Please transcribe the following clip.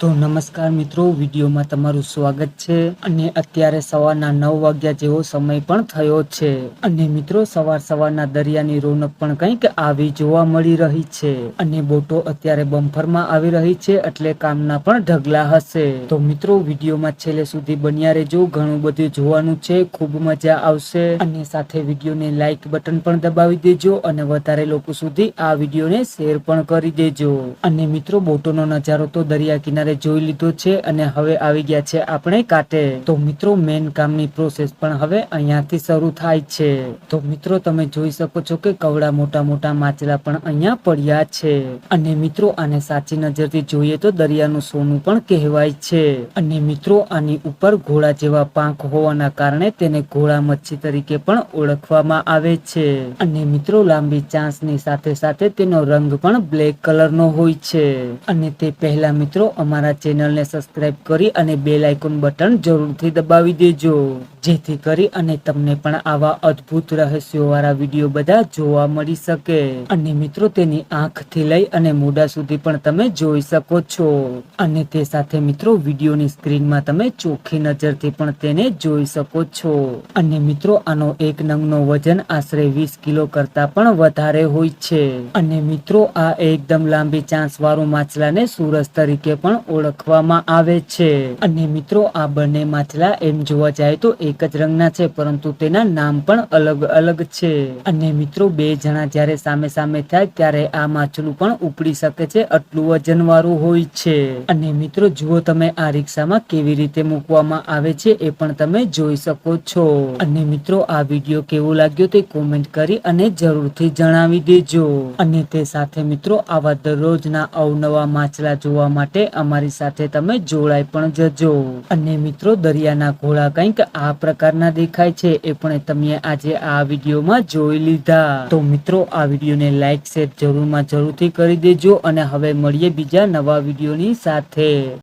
તો નમસ્કાર મિત્રો, વિડીયોમાં તમારું સ્વાગત છે અને અત્યારે સવારના નવ વાગ્યા જેવો સમય પણ થયો છે. અને મિત્રો, સવાર સવારના દરિયાની રોનક પણ કંઈક આવી જોવા મળી રહી છે અને બોટો અત્યારે બમ્ફરમાં આવી રહી છે એટલે કામના પણ ઢગલા હશે. તો મિત્રો, વિડીયોમાં છેલ્લે સુધી બન્યા રહેજો. ઘણું બધું જોવાનું છે, ખૂબ મજા આવશે અને સાથે વિડીયોને લાઈક બટન પણ દબાવી દેજો અને વધારે લોકો સુધી આ વિડીયોને શેર પણ કરી દેજો. અને મિત્રો, બોટોનો નજારો તો દરિયા કિનારે જોઈ લીધો છે અને હવે આવી ગયા છે આપણે કાટે. તો મિત્રો મેન કામની પ્રોસેસ પણ હવે અહીંયાથી શરૂ થાય છે. તો મિત્રો, તમે જોઈ શકો છો કે કવડા મોટા મોટા માછલા પણ અહીંયા પડ્યા છે. અને મિત્રો, આને સાચી નજરથી જોઈએ તો દરિયાનું સોનું પણ કહેવાય છે. અને મિત્રો, આની ઉપર ઘોડા જેવા પાંખ હોવાના કારણે તેને ઘોડા મચ્છી તરીકે પણ ઓળખવામાં આવે છે. અને મિત્રો, લાંબી ચાંસની સાથે સાથે તેનો રંગ પણ બ્લેક કલરનો હોય છે. અને તે પહેલા મિત્રો, અમારા ચેનલને સબસ્ક્રાઇબ કરી અને બેલ આઇકોન બટન જરૂરથી દબાવી દેજો. જેથી કરી અને તમને પણ આવા અદ્ભુત રહસ્યો વાળા વીડિયો બધા જોવા મળી શકે. અને મિત્રો, તેની આંખથી લઈ અને મોઢા સુધી પણ તમે જોઈ શકો છો. અને તે સાથે મિત્રો, વિડીયોની સ્ક્રીનમાં તમે ચોખ્ખી નજરથી પણ તેને જોઈ શકો છો. અને મિત્રો, આનો એક નંગનો વજન આશરે વીસ કિલો કરતા પણ વધારે હોય છે. અને મિત્રો, આ એકદમ લાંબી ચાંસ વાળું માછલાને સુરજ તરીકે પણ ઓળખવામાં આવે છે. અને મિત્રો, આ બંને માછલા એમ જોવા જાય તો એક જ રંગના છે, પરંતુ તેના નામ પણ અલગ અલગ છે. અને મિત્રો, બે જણા જ્યારે સામે સામે થાય ત્યારે આ માછલું પણ ઉપડી શકે છે, આટલું વજનવાળું હોય છે. અને મિત્રો, જુઓ તમે આ રિક્ષામાં કેવી રીતે મૂકવામાં આવે છે, એ પણ તમે જોઈ શકો છો. અને મિત્રો, આ વીડિયો કેવો લાગ્યો તે કોમેન્ટ કરી અને જરૂરથી જણાવી દેજો. અને તે સાથે મિત્રો, આવા દરરોજના અવનવા માછલા જોવા માટે અમારી સાથે તમે જોડાઈ પણ જજો. અને મિત્રો, દરિયાના ઘોડા કંઈક આ પ્રકારના દેખાય છે એ પણ તમે આજે આ વિડીયોમાં જોઈ લીધા. તો મિત્રો, આ વિડીયોને લાઈક શેર જરૂરમાં જરૂરથી કરી દેજો અને હવે મળીએ બીજા નવા વિડીયોની સાથે.